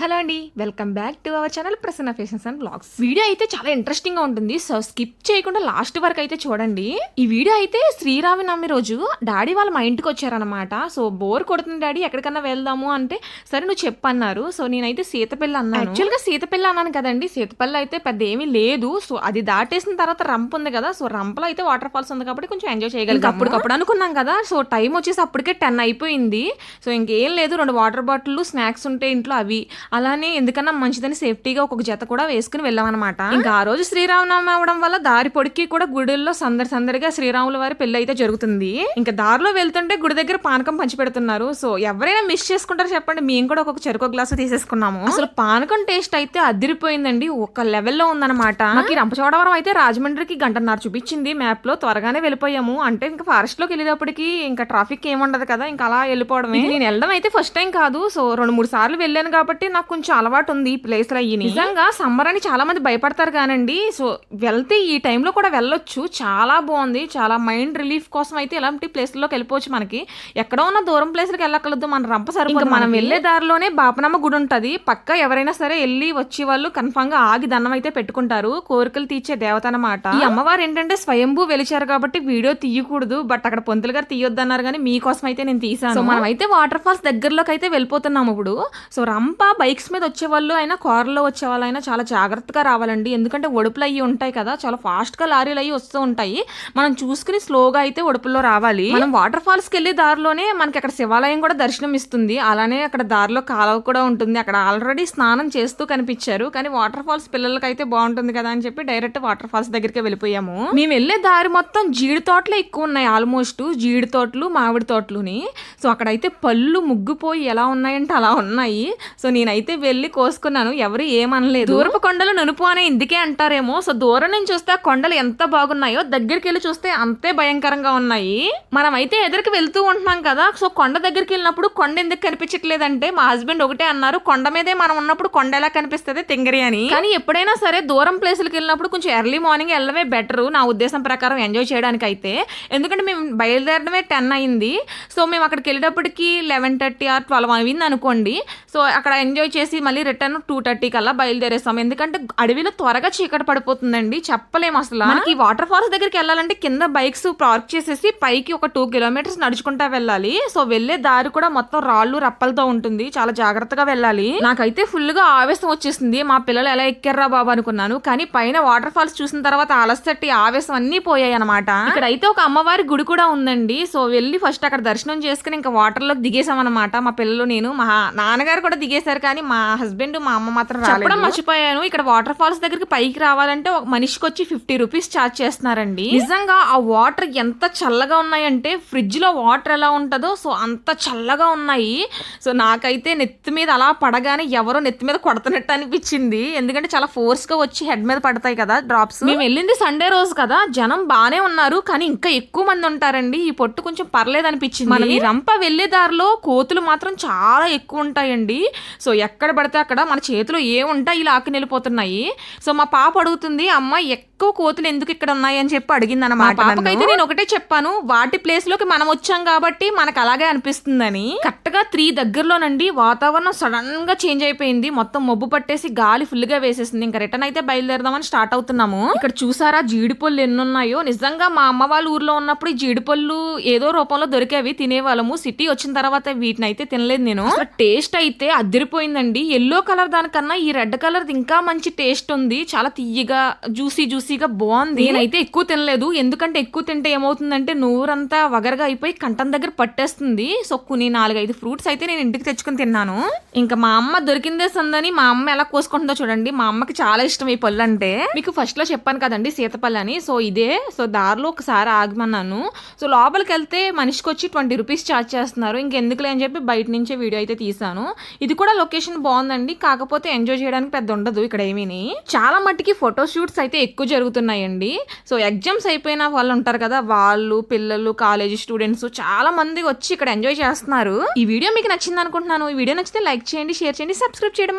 Hello అండి welcome back to our channel Prasanna fashions and blogs video అయితే చాలా ఇంట్రెస్టింగ్గా ఉంటుంది. సో స్కిప్ చేయకుండా లాస్ట్ వరకు అయితే చూడండి. ఈ వీడియో అయితే శ్రీరామనవమి రోజు డాడీ వాళ్ళు మా ఇంటికి వచ్చారనమాట సో బోర్ కొడుతుంది డాడీ ఎక్కడికన్నా వెళ్దాము అంటే సరే నువ్వు చెప్పన్నారు. సో నేనైతే సీతపల్లి అన్నాను. యాక్చువల్గా సీతపల్లి అన్నాను కదండి. సీతపల్లి అయితే పెద్ద ఏమీ లేదు. సో అది దాటేసిన తర్వాత రంప్ ఉంది కదా. సో రంపలో అయితే వాటర్ ఫాల్స్ ఉంది కాబట్టి కొంచెం ఎంజాయ్ చేయగలిగాం అప్పటికప్పుడు అనుకున్నాం కదా. సో టైం వచ్చేసి అప్పటికే టెన్ అయిపోయింది. సో ఇంకేం లేదు. రెండు వాటర్ బాటిల్ స్నాక్స్ ఉంటే ఇంట్లో అవి అలానే ఎందుకన్నా మంచిదని సేఫ్టీగా ఒక్కొక్క జత కూడా వేసుకుని వెళ్ళామన్నమాట. ఇంకా ఆ రోజు శ్రీరామనవమి అవడం వల్ల దారి పొడికి కూడా గుడిల్లో సందడి సందడిగా శ్రీరాముల వారి పెళ్ళి అయితే జరుగుతుంది. ఇంకా దారిలో వెళ్తుంటే గుడి దగ్గర పానకం పంచి పెడుతున్నారు. సో ఎవరైనా మిస్ చేసుకుంటారో చెప్పండి. మేము కూడా ఒక్కొక్క చెరుకు గ్లాసు తీసేసుకున్నాము. అసలు పానకం టేస్ట్ అయితే అదిరిపోయిందండి. ఒక లెవెల్లో ఉందన్నమాట. ఈ రంపచోడవరం అయితే రాజమండ్రికి గంటన్నర చూపించింది. మ్యాప్లో త్వరగానే వెళ్ళిపోయాము. అంటే ఇంకా ఫారెస్ట్లోకి వెళ్ళేటప్పటికి ఇంకా ట్రాఫిక్ ఏముండదు కదా. ఇంకా అలా వెళ్ళిపోవడమే. నేను వెళ్ళడం అయితే ఫస్ట్ టైం కాదు. సో రెండు మూడు సార్లు వెళ్ళాను కాబట్టి నాకు కొంచెం అలవాటు ఉంది ఈ ప్లేస్లో అయ్యి నిజంగా సమ్మర్ అని చాలా మంది భయపడతారు కానండి. సో వెళ్తే ఈ టైంలో కూడా వెళ్ళొచ్చు. చాలా బాగుంది. చాలా మైండ్ రిలీఫ్ కోసం అయితే ఇలాంటి ప్లేస్లోకి వెళ్ళిపోవచ్చు మనకి. ఎక్కడో ఉన్న దూరం ప్లేస్లకి వెళ్ళకూడదు మన రంప సరిపోదు మనం వెళ్ళే దారిలోనే బాపనమ్మ గుడి ఉంటది. పక్క ఎవరైనా సరే వెళ్ళి వచ్చే వాళ్ళు కన్ఫామ్గా ఆగి దండం అయితే పెట్టుకుంటారు. కోరికలు తీర్చే దేవత అన్నమాట. ఈ అమ్మవారు ఏంటంటే స్వయంభూ వెలిచారు కాబట్టి వీడియో తీయకూడదు. బట్ అక్కడ పొంతులు గారు తీయొద్దన్నారు కానీ మీకోసం అయితే నేను తీసాను మనం అయితే వాటర్ ఫాల్స్ దగ్గరలోకి అయితే వెళ్ళిపోతున్నాము ఇప్పుడు. సో రంప బైక్స్ మీద వచ్చే వాళ్ళు అయినా కార్లో వచ్చే వాళ్ళు అయినా చాలా జాగ్రత్తగా రావాలండి. ఎందుకంటే ఒడుపులు అయ్యి ఉంటాయి కదా చాలా ఫాస్ట్గా లారీలు అయ్యి వస్తూ ఉంటాయి. మనం చూసుకుని స్లోగా అయితే ఒడుపుల్లో రావాలి. మనం వాటర్ ఫాల్స్కి వెళ్ళే దారిలోనే మనకి అక్కడ శివాలయం కూడా దర్శనం ఇస్తుంది. అలానే అక్కడ దారిలో కాలువ కూడా ఉంటుంది. అక్కడ ఆల్రెడీ స్నానం చేస్తూ కనిపించారు. కానీ వాటర్ ఫాల్స్ పిల్లలకి అయితే బాగుంటుంది కదా అని చెప్పి డైరెక్ట్ వాటర్ ఫాల్స్ దగ్గరికి వెళ్ళిపోయాము. మేము వెళ్ళే దారి మొత్తం జీడి తోటలే ఎక్కువ ఉన్నాయి ఆల్మోస్ట్. జీడి తోటలు మామిడి తోటలుని. సో అక్కడైతే పళ్ళు ముగ్గుపోయి ఎలా ఉన్నాయంటే అలా ఉన్నాయి. సో నేనైతే వెళ్ళి కోసుకున్నాను. ఎవరు ఏమనలేదు. దూరపు కొండలు నునుపు అనే ఇందుకే అంటారేమో. సో దూరం నుంచి చూస్తే ఆ కొండలు ఎంత బాగున్నాయో దగ్గరికి వెళ్ళి చూస్తే అంతే భయంకరంగా ఉన్నాయి. మనం అయితే ఎదురుకి వెళ్తూ ఉంటున్నాం కదా. సో కొండ దగ్గరికి వెళ్ళినప్పుడు కొండ ఎందుకు కనిపించట్లేదంటే మా హస్బెండ్ ఒకటే అన్నారు. కొండ మీదే మనం ఉన్నప్పుడు కొండ ఎలా కనిపిస్తుంది? తింగరి అని. కానీ ఎప్పుడైనా సరే దూరం ప్లేసులకు వెళ్ళినప్పుడు కొంచెం ఎర్లీ మార్నింగ్ వెళ్ళడమే బెటర్ నా ఉద్దేశం ప్రకారం ఎంజాయ్ చేయడానికి అయితే ఎందుకంటే మేము బయలుదేరడమే టెన్ అయింది. సో మేము అక్కడికి వెళ్ళేటప్పటికి లెవెన్ థర్టీ ఆర్ ట్వెల్వ్ అయింది అనుకోండి. సో అక్కడ ఎంజాయ్ చేసి మళ్ళీ రిటర్న్ టూ థర్టీ కల్లా బయలుదేరేస్తాం. ఎందుకంటే అడవిలో త్వరగా చీకటి పడిపోతుందండి. చెప్పలేము అసలు. మనకి వాటర్ ఫాల్స్ దగ్గరికి వెళ్ళాలంటే కింద బైక్స్ పార్క్ చేసేసి పైకి ఒక టూ కిలోమీటర్స్ నడుచుకుంటా వెళ్ళాలి. సో వెళ్ళే దారి కూడా మొత్తం రాళ్ళు రప్పలతో ఉంటుంది. చాలా జాగ్రత్తగా వెళ్ళాలి. నాకైతే ఫుల్గా ఆవేశం వచ్చేసింది. మా పిల్లలు ఎలా ఎక్కారా బాబు అనుకున్నాను. కానీ పైన వాటర్ ఫాల్స్ చూసిన తర్వాత అలసటి ఆవేశం అన్ని పోయాయి అనమాట ఇక్కడ అయితే ఒక అమ్మవారి గుడి కూడా ఉందండి. సో వెళ్ళి ఫస్ట్ అక్కడ దర్శనం చేసుకుని ఇంకా వాటర్లోకి దిగేసాం అనమాట మా పిల్లలు నేను మా నాన్నగారు కూడా దిగేశారు కానీ మా హస్బెండ్ మా అమ్మ మాత్రం చెప్పడం మర్చిపోయాను. ఇక్కడ వాటర్ ఫాల్స్ దగ్గరికి పైకి రావాలంటే ఒక మనిషికి వచ్చి ఫిఫ్టీ రూపీస్ ఛార్జ్ చేస్తున్నారండి. నిజంగా ఆ వాటర్ ఎంత చల్లగా ఉన్నాయంటే ఫ్రిడ్జ్లో వాటర్ ఎలా ఉంటుందో సో అంత చల్లగా ఉన్నాయి. సో నాకైతే నెత్తి మీద అలా పడగానే ఎవరో నెత్తి మీద కొడతనట్టు అనిపించింది. ఎందుకంటే చాలా ఫోర్స్గా వచ్చి హెడ్ మీద పడతాయి కదా డ్రాప్స్. మేము వెళ్ళింది సండే రోజు కదా జనం బానే ఉన్నారు కానీ ఇంకా ఎక్కువ మంది ఉంటారండి. ఈ పొట్టు కొంచెం పర్లేదు అనిపించింది మనం ఈ రంప వెళ్ళే దారిలో కోతులు మాత్రం చాలా ఎక్కువ ఉంటాయండి. సో ఎక్కడ పడితే అక్కడ మన చేతిలో ఏముంటాయి ఇలా ఆకి వెళ్ళిపోతున్నాయి. సో మా పాప అడుగుతుంది అమ్మ ఎక్కువ కోతులు ఎందుకు ఇక్కడ ఉన్నాయి అని చెప్పి అడిగింది అనమాట పాపకైతే నేను ఒకటే చెప్పాను వాటి ప్లేస్లోకి మనం వచ్చాం కాబట్టి మనకు అలాగే అనిపిస్తుందని. కరెక్ట్గా త్రీ దగ్గరలోనండి వాతావరణం సడన్గా చేంజ్ అయిపోయింది. మొత్తం మబ్బు పట్టేసి గాలి ఫుల్గా వేసేసింది. ఇంకా రిటర్న్ అయితే బయలుదేరదామని స్టార్ట్ అవుతున్నాము. ఇక్కడ చూసారా జీడిపళ్ళు ఎన్ని ఉన్నాయో నిజంగా మా అమ్మ వాళ్ళ ఊర్లో ఉన్నప్పుడు ఈ జీడిపళ్ళు ఏదో రూపంలో దొరికేవి తినేవాళ్ళము. సిటీ వచ్చిన తర్వాత వీటిని అయితే తినలేదు నేను. టేస్ట్ అయితే అదిరిపోయిందండి. ఎల్లో కలర్ దానికన్నా ఈ రెడ్ కలర్ ఇంకా మంచి టేస్ట్ ఉంది. చాలా తీయగా జ్యూసీ జ్యూసీగా బాగుంది. నేనైతే ఎక్కువ తినలేదు. ఎందుకంటే ఎక్కువ తింటే ఏమవుతుందంటే నూరంతా వగరగా అయిపోయి కంఠం దగ్గర పట్టేస్తుంది. సో కొన్ని నాలుగైదు ఫ్రూట్స్ అయితే నేను ఇంటికి తెచ్చుకొని తిన్నాను. ఇంకా మా అమ్మ దొరికిందే సందని మా అమ్మ ఎలా కోసుకుంటుందో చూడండి. మా అమ్మకి చాలా ఇష్టం ఈ పళ్ళు అంటే. మీకు ఫస్ట్లో చెప్పాను కదండి సీతపల్లి అని. సో ఇదే. సో దారిలో ఒకసారి ఆగమన్నాను. సో లోపలికి వెళ్తే మనిషికి వచ్చి ట్వంటీ రూపీస్ ఛార్జ్ చేస్తున్నారు. ఇంకెందుకులే అని చెప్పి బయట నుంచే వీడియో అయితే తీసాను ఇది కూడా లొకేషన్ బాగుందండి. కాకపోతే ఎంజాయ్ చేయడానికి పెద్ద ఉండదు ఇక్కడ ఏమీని. చాలా మట్టికి ఫోటో షూట్స్ అయితే ఎక్కువ జరుగుతున్నాయండి. సో ఎగ్జామ్స్ అయిపోయిన వాళ్ళు ఉంటారు కదా వాళ్ళు పిల్లలు కాలేజీ స్టూడెంట్స్ చాలా మంది వచ్చి ఇక్కడ ఎంజాయ్ చేస్తున్నారు. ఈ వీడియో మీకు నచ్చింది అనుకుంటున్నాను ఈ వీడియో నచ్చితే లైక్ చేయండి షేర్ చేయండి సబ్స్క్రైబ్ చేయడం